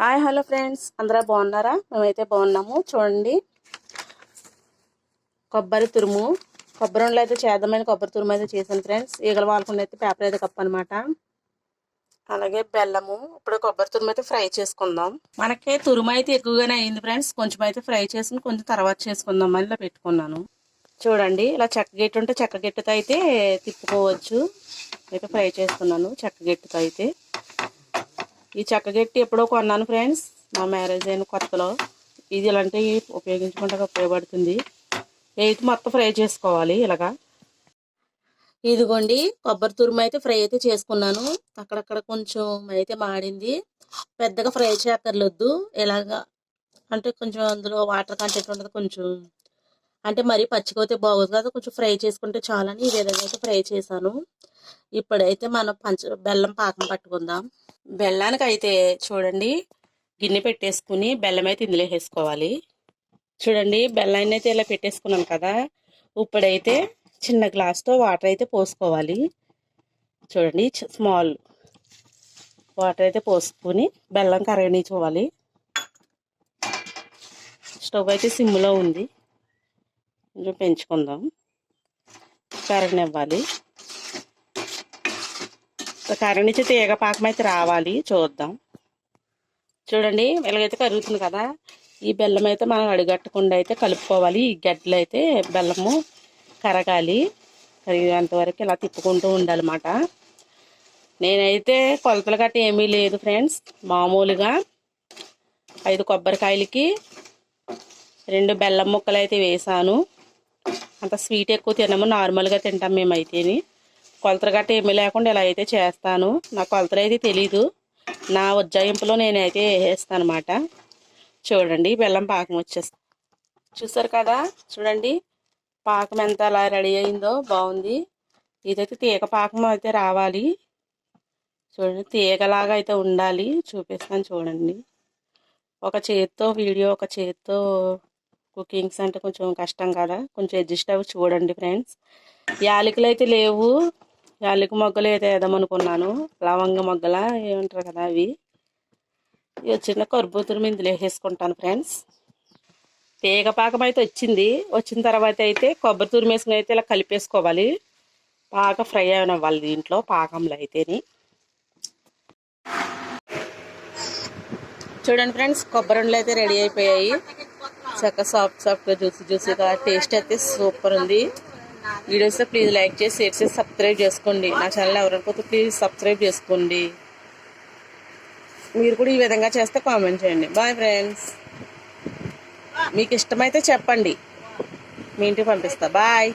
Hi hello friends. అందరూ బాగున్నారా? మేమైతే బాగున్నాము. చూడండి. కొబ్బరి తురుము. కొబ్బరి ఉండలు అయితే చేద్దామైన కొబ్బరి తురుము అయితే చేశాను ఫ్రెండ్స్. ఈగల వాళ్ళకుండా అయితే పేపర్ అయితే కప్పు అనమాట అలాగే బెల్లము. ఇప్పుడు కొబ్బరి తురుము అయితే ఫ్రై చేసుకుందాం. మనకి తురుము అయితే ఎక్కువగానే అయింది ఫ్రెండ్స్. కొంచెం అయితే ఫ్రై చేసుకుని కొంచెం తర్వాత చేసుకుందాం అని ఇలా పెట్టుకున్నాను. చూడండి. ఇలా చెక్కగెట్టు ఉంటే చెక్కగెట్టుతో అయితే తిప్పుకోవచ్చు. అయితే ఫ్రై చేసుకున్నాను చెక్కగెట్టుతో అయితే. ఈ చెక్కగెట్టి ఎప్పుడో కొన్నాను ఫ్రెండ్స్. మా మ్యారేజ్ అయిన కొత్తలో. ఇది ఇలాంటివి ఉపయోగించుకుంటే ఉపయోగపడుతుంది. ఎయిత్ మొత్తం ఫ్రై చేసుకోవాలి ఇలాగా. ఇదిగోండి కొబ్బరి తురుము అయితే ఫ్రై అయితే చేసుకున్నాను. అక్కడక్కడ కొంచెం అయితే మాడింది. పెద్దగా ఫ్రై చేయక్కర్లేదు ఇలాగా అంటే కొంచెం అందులో వాటర్ కంటెంట్ ఉంటుంది కొంచెం. అంటే మరీ పచ్చిపోతే బాగోదు కదా కొంచెం ఫ్రై చేసుకుంటే చాలని ఈ విధంగా అయితే ఫ్రై చేశాను. ఇప్పుడైతే మనం పంచ బెల్లం పాకం పట్టుకుందాం. బెల్లానికి అయితే చూడండి గిన్నె పెట్టేసుకుని బెల్లం అయితే ఇందులో వేసుకోవాలి చూడండి బెల్లాన్ని అయితే ఇలా పెట్టేసుకున్నాను కదా ఇప్పుడైతే చిన్న గ్లాస్తో వాటర్ అయితే పోసుకోవాలి. చూడండి స్మాల్ వాటర్ అయితే పోసుకుని బెల్లం కరగనిచ్చుకోవాలి స్టవ్ అయితే సిమ్లో ఉంది. కొంచెం పెంచుకుందాం. కరగనివ్వాలి. కరగనిచ్చి తీగ పాకం అయితే రావాలి. చూద్దాం. చూడండి ఇలాగైతే కరుగుతుంది కదా. ఈ బెల్లం అయితే మనం అడిగట్టకుండా అయితే కలుపుకోవాలి. ఈ గడ్డలు అయితే బెల్లము కరగాలి. కరిగేంతవరకు ఇలా తిప్పుకుంటూ ఉండాలన్నమాట. నేనైతే కొలతలు గట్ట ఏమీ లేదు ఫ్రెండ్స్. మామూలుగా ఐదు కొబ్బరికాయలకి రెండు బెల్లం ముక్కలు అయితే వేసాను. అంత స్వీట్ ఎక్కువ తినము. నార్మల్గా తింటాం మేమైతేని. కొలతలు గట్ట ఏమీ లేకుండా ఇలా అయితే చేస్తాను. నా కొలతలు అయితే తెలీదు. నా ఉజ్జాయింపులో నేనైతే వేసేస్తాను అనమాట చూడండి బెల్లం పాకం వచ్చేస్తా చూసారు కదా? చూడండి పాకం ఎంత అలా రెడీ అయిందో బాగుంది. ఇదైతే తీగ పాకం అయితే రావాలి. చూడండి తీగలాగా అయితే ఉండాలి. చూపిస్తాను చూడండి. ఒక చేత్తో వీడియో ఒక చేత్తో కుకింగ్స్ అంటే కొంచెం కష్టం కదా. కొంచెం అడ్జస్ట్ అవి చూడండి ఫ్రెండ్స్. యాలకులు అయితే లేవు. యాలకు మొగ్గలు అయితే వేద్దామనుకున్నాను లవంగ మొగ్గల ఏమంటారు కదా అవి. ఇవి చిన్న కర్బూతురు మీద వేసేసుకుంటాను ఫ్రెండ్స్. తీగ పాకం అయితే వచ్చింది. వచ్చిన తర్వాత అయితే కొబ్బరి తురుము వేసుకుని అయితే ఇలా కలిపేసుకోవాలి. బాగా ఫ్రై అవ్వాలి దీంట్లో పాకంలో అయితేని. చూడండి ఫ్రెండ్స్ కొబ్బరి ఉండలు అయితే రెడీ అయిపోయాయి. చక్కగా సాఫ్ట్ సాఫ్ట్గా జ్యూసీ జ్యూసీగా టేస్ట్ అయితే సూపర్ ఉంది. వీడియోస్ ప్లీజ్ లైక్ చేసి షేర్ చేసి సబ్స్క్రైబ్ చేసుకోండి. నా ఛానల్ ఎవరైనా ప్లీజ్ సబ్స్క్రైబ్ చేసుకోండి. మీరు కూడా ఈ విధంగా చేస్తే కామెంట్ చేయండి. బాయ్ ఫ్రెండ్స్ మీకు ఇష్టమైతే చెప్పండి. మీ ఇంటికి పంపిస్తా. బాయ్